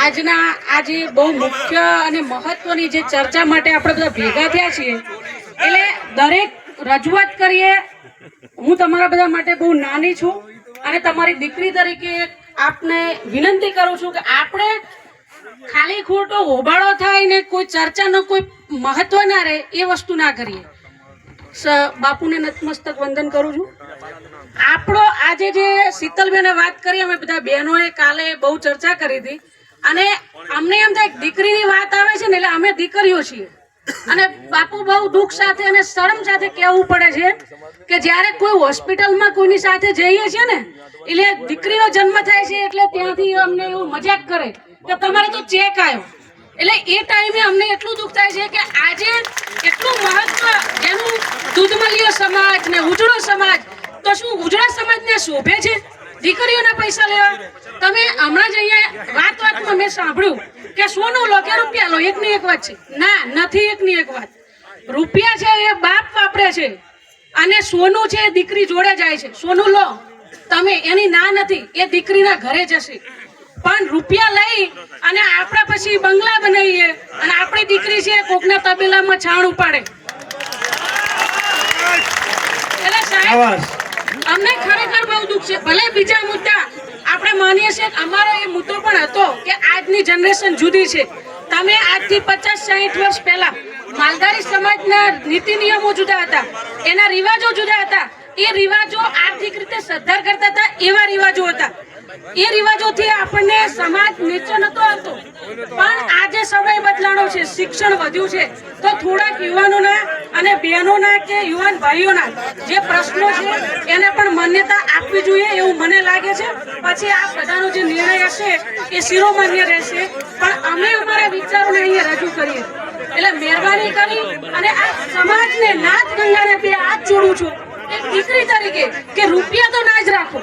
આજના આજે બહુ મુખ્ય અને મહત્વની જે ચર્ચા માટે આપણે બધા ભેગા થયા છીએ, એટલે દરેક રજૂઆત કરીએ. હું તમારા બધા માટે બહુ નાની છું અને તમારી દીકરી તરીકે આપને વિનંતી કરું છું કે આપણે ખાલી ખોટો હોબાળો થાય ને કોઈ ચર્ચાનો કોઈ મહત્વ ના રહે એ વસ્તુ ના કરીએ. બાપુને નતમસ્તક વંદન કરું છું. આપણો આજે જે શીતલબેને વાત કરી, અમે બધા બહેનોએ કાલે બહુ ચર્ચા કરી હતી. અને અમને એમ થાય દીકરીની વાત આવે છે ને એટલે અમે દીકરીઓ છીએ. અને બાપુ બહુ દુઃખ સાથે અને શરમ સાથે કહેવું પડે છે કે જ્યારે કોઈ હોસ્પિટલમાં કોઈની સાથે જઈએ છીએ ને, એટલે દીકરીનો જન્મ થાય છે એટલે ત્યાંથી અમને એવું મજાક કરે. કે તમારે તો ચેક આવ્યો એટલે એ ટાઈમે અમને એટલું દુઃખ થાય છે કે આજે એટલું મહત્વ જેનું દૂધમલિયો સમાજ ને ઉજળો સમાજ, તો શું ઉજળા સમાજને શોભે છે? દીકરીઓના પૈસા લેવા. તમે હમણાં જ અહીંયા મેં સાંભળ્યું કે સોનું લો કે રૂપિયા લો એકની એક વાત છે. ના નથી એકની એક વાત. રૂપિયા છે એ બાપ વાપરે છે અને સોનું છે એ દીકરી જોડે જાય છે. સોનું લો તમે એની ના નથી એ દીકરીના ઘરે જશે. પણ રૂપિયા લઈ અને આપણે પછી બંગલા બનાવીએ અને આપણી દીકરી છે કોકના તબેલામાં છાણ ઉપાડે. એટલે સાહેબ અમને ખરેખર બહુ દુઃખ છે. ભલે બીજા મુદ્દા આપણે માનીએ છીએ અમારો એ મુદ્દો પણ આજની જનરેશન જુદી છે. તમે આજથી પચાસ, સાહીઠ વર્ષ પહેલા માલધારી સમાજના નીતિ નિયમો જુદા હતા. એના રિવાજો જુદા હતા. એ રિવાજો આર્થિક રીતે સદ્ધાર કરતા હતા, એવા રિવાજો હતા. એ રિવાજોથી આપણને સમાજ નીચે નતો આવતો. પણ આજે સમય બદલાણો છે, શિક્ષણ વધ્યું છે. તો થોડાક યુવાનોના અને બહેનોના કે યુવાન ભાઈઓના જે પ્રશ્નો છે, એને પણ માન્યતા આપવી જોઈએ એવું મને લાગે છે. પછી આ બધાનો જે નિર્ણય હશે એ શિરોમાન્ય રહેશે. પણ અમે અમારા વિચારોને અહીંયા રજૂ કરીએ. એટલે મહેરબાની કરી અને આ સમાજને નાથ ગંગાને બે હાથ જોડું છું. એક દીકરી તરીકે કે રૂપિયા તો ના જ રાખો.